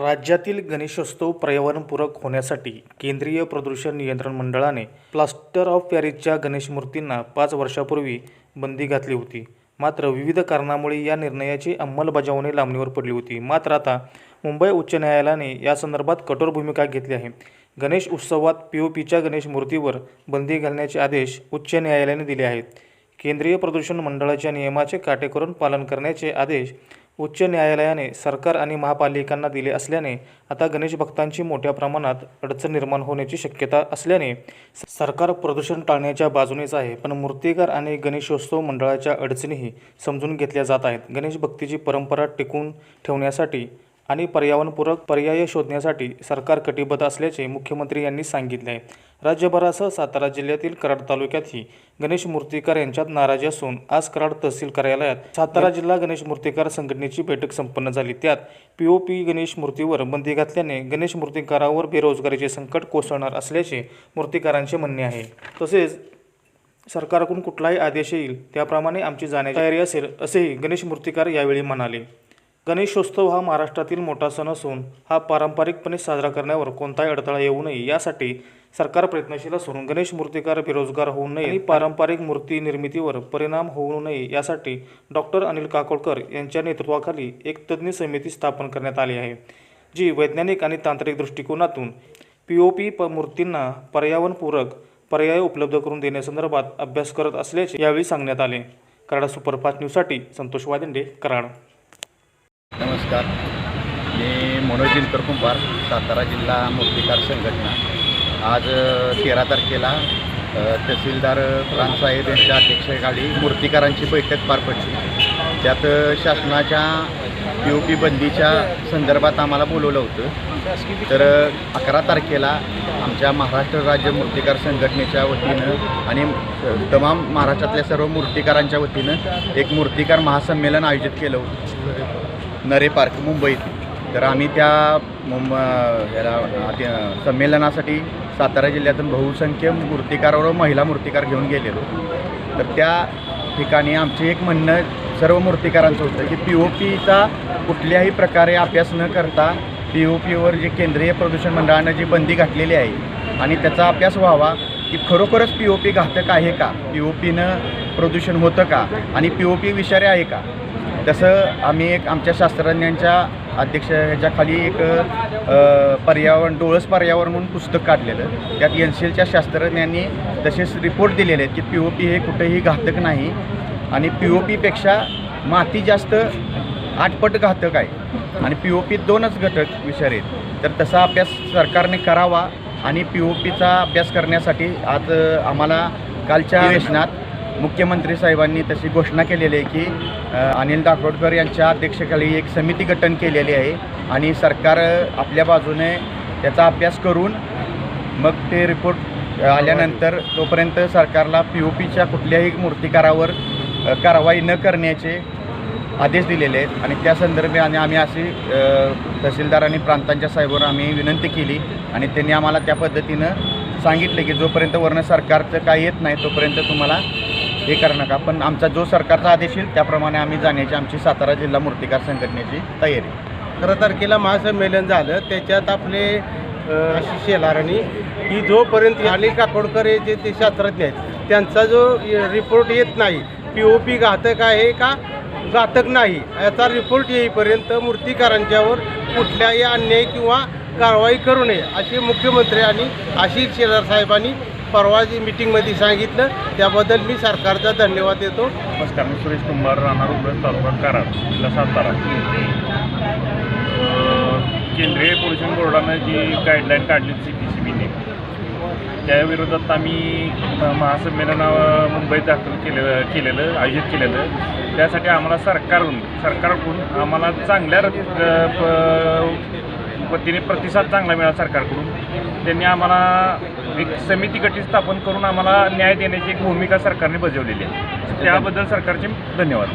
राज्यातील गणेशोत्सव पर्यावरणपूरक होण्यासाठी केंद्रीय प्रदूषण नियंत्रण मंडळाने प्लास्टर ऑफ पॅरिसच्या गणेश मूर्तींना पाच वर्षापूर्वी बंदी घातली होती. मात्र विविध कारणामुळे या निर्णयाची अंमलबजावणी लांबणीवर पडली होती. मात्र आता मुंबई उच्च न्यायालयाने या संदर्भात कठोर भूमिका घेतली आहे. गणेश उत्सवात पी ओ पीच्या गणेश मूर्तीवर बंदी घालण्याचे आदेश उच्च न्यायालयाने दिले आहेत. केंद्रीय प्रदूषण मंडळाच्या नियमाचे काटेकोरून पालन करण्याचे आदेश उच्च न्यायालयाने सरकार आणि महापालिकांना दिले असल्याने आता गणेश भक्तांची मोठ्या प्रमाणात अडचण निर्माण होण्याची शक्यता असल्याने सरकार प्रदूषण टाळण्याच्या बाजूनेच आहे पण मूर्तिकार आणि गणेशोत्सव मंडळाच्या अडचणीही समजून घेतल्या जात आहेत. गणेश भक्तीची परंपरा टिकून ठेवण्यासाठी आणि पर्यावरणपूरक पर्याय शोधण्यासाठी सरकार कटिबद्ध असल्याचे मुख्यमंत्री यांनी सांगितले आहे. राज्यभरासह सातारा जिल्ह्यातील कराड तालुक्यातही गणेश मूर्तिकार यांच्यात नाराजी असून आज कराड तहसील कार्यालयात सातारा जिल्हा गणेश मूर्तिकार संघटनेची बैठक संपन्न झाली. त्यात पी ओ पी गणेश मूर्तीवर बंदी घातल्याने गणेश मूर्तिकारावर बेरोजगारीचे संकट कोसळणार असल्याचे मूर्तिकारांचे म्हणणे आहे. तसेच सरकारकडून कुठलाही आदेश येईल त्याप्रमाणे आमची जाण्याची तयारी असेल असेही गणेश मूर्तिकार यावेळी म्हणाले. गणेशोत्सव हा महाराष्ट्रातील मोठा सण असून हा पारंपरिकपणे साजरा करण्यावर कोणताही अडथळा येऊ नये. यासाठी सरकार प्रयत्नशील असून गणेश मूर्तिकार बेरोजगार होऊ नये आणि पारंपरिक मूर्ती निर्मितीवर परिणाम होऊ नये यासाठी डॉक्टर अनिल काकोडकर यांच्या नेतृत्वाखाली एक तज्ज्ञ समिती स्थापन करण्यात आली आहे जी वैज्ञानिक आणि तांत्रिक दृष्टिकोनातून पी ओ पी प मूर्तींना पर्यावरणपूरक पर्याय उपलब्ध करून देण्यासंदर्भात अभ्यास करत असल्याचे यावेळी सांगण्यात आले. कराड सुपरफास्ट न्यूजसाठी संतोष वादेंडे कराड. नमस्कार. मी मनोज दिनकर कुंभार सातारा जिल्हा मूर्तिकार संघटना. आज तेरा तारखेला तहसीलदार प्रांतसाहेब यांच्या अध्यक्षतेखाली मूर्तिकारांची बैठक पार पडली. त्यात शासनाच्या पी ओ पी बंदीच्या संदर्भात आम्हाला बोलवलं होतं. तर अकरा तारखेला आमच्या महाराष्ट्र राज्य मूर्तिकार संघटनेच्या वतीनं आणि तमाम महाराष्ट्रातल्या सर्व मूर्तिकारांच्या वतीनं एक मूर्तिकार महासंमेलन आयोजित केलं होतं. नरे पार्क मुंबईत. तर आम्ही त्या मुंब याला संमेलनासाठी सातारा जिल्ह्यातून बहुसंख्य मूर्तिकार व महिला मूर्तिकार घेऊन गेलेलो. तर त्या ठिकाणी आमचे एक म्हणणं सर्व मूर्तिकारांचं होतं की पी ओ पीचा कुठल्याही प्रकारे अभ्यास न करता पी ओ पीवर जे केंद्रीय प्रदूषण मंडळानं जी बंदी घातलेली आहे आणि त्याचा अभ्यास व्हावा की खरोखरच पी ओ पी घातक आहे का? पी ओ पीनं प्रदूषण होतं का? आणि पी ओ पी विषारी आहे का? तसं आम्ही एक आमच्या शास्त्रज्ञांच्या अध्यक्ष ह्याच्याखाली एक पर्यावरण डोळस पर्यावरण म्हणून पुस्तक काढलेलं. त्यात एन सी एलच्या शास्त्रज्ञांनी तसेच रिपोर्ट दिलेले आहेत की पी ओ पी हे कुठेही घातक नाही आणि पी ओ पीपेक्षा माती जास्त आठपट घातक आहे. आणि पी ओ पी दोनच घटक विषारी आहेत. तर तसा अभ्यास सरकारने करावा आणि पी ओ पीचा अभ्यास करण्यासाठी आज आम्हाला कालच्या अधिवेशनात मुख्यमंत्री साहेबांनी तशी घोषणा केलेली आहे की अनिल दाकोडकर यांच्या अध्यक्षतेखाली एक समिती गठन केलेली आहे आणि सरकार आपल्या बाजूने त्याचा अभ्यास करून मग ते रिपोर्ट आल्यानंतर तोपर्यंत सरकारला पी ओ पीच्या कुठल्याही मूर्तिकारावर कारवाई न करण्याचे आदेश दिलेले आहेत. आणि त्या संदर्भाने आम्ही अशी तहसीलदार आणि प्रांतांच्या साहेबांना आम्ही विनंती केली आणि त्यांनी आम्हाला त्या पद्धतीनं सांगितले की जोपर्यंत वर्ण सरकारचं काय येत नाही तोपर्यंत तुम्हाला हे करू नका. पण आमचा जो सरकारचा आदेश येईल त्याप्रमाणे आम्ही जाण्याची आमची सातारा जिल्हा मूर्तिकार संघटनेची तयारी. अकरा तारखेला महासंमेलन झालं त्याच्यात आपले आशिष शेलारांनी की जोपर्यंत अनिल काकोडकर हे जे ते शास्त्रज्ञ आहेत त्यांचा जो रिपोर्ट येत नाही पी ओ पी घातक आहे का? घातक नाही. याचा रिपोर्ट येईपर्यंत मूर्तिकारांच्यावर कुठल्याही अन्याय किंवा कारवाई करू नये असे मुख्यमंत्री आणि आशिष शेलार साहेबांनी परवा जी मिटिंगमध्ये सांगितलं. त्याबद्दल मी सरकारचा धन्यवाद देतो. नमस्कार मी सुरेश कुंभार राहणार उद्योग तालुका कराड जिल्हा सातारा. केंद्रीय पोल्युशन बोर्डानं जी गाईडलाईन काढली सी पी सी बीने त्या विरोधात आम्ही महासंमेलन मुंबईत दाखल केलेलं केलेलं आयोजित केलेलं. त्यासाठी आम्हाला सरकारहून सरकारकडून आम्हाला चांगल्या प- पद्धतीने प्रतिसाद चांगला मिळाला सरकारकडून. त्यांनी आम्हाला एक समिती गटीत स्थापन करून आम्हाला न्याय देण्याची एक भूमिका सरकारने बजावलेली आहे. त्याबद्दल सरकारचे धन्यवाद.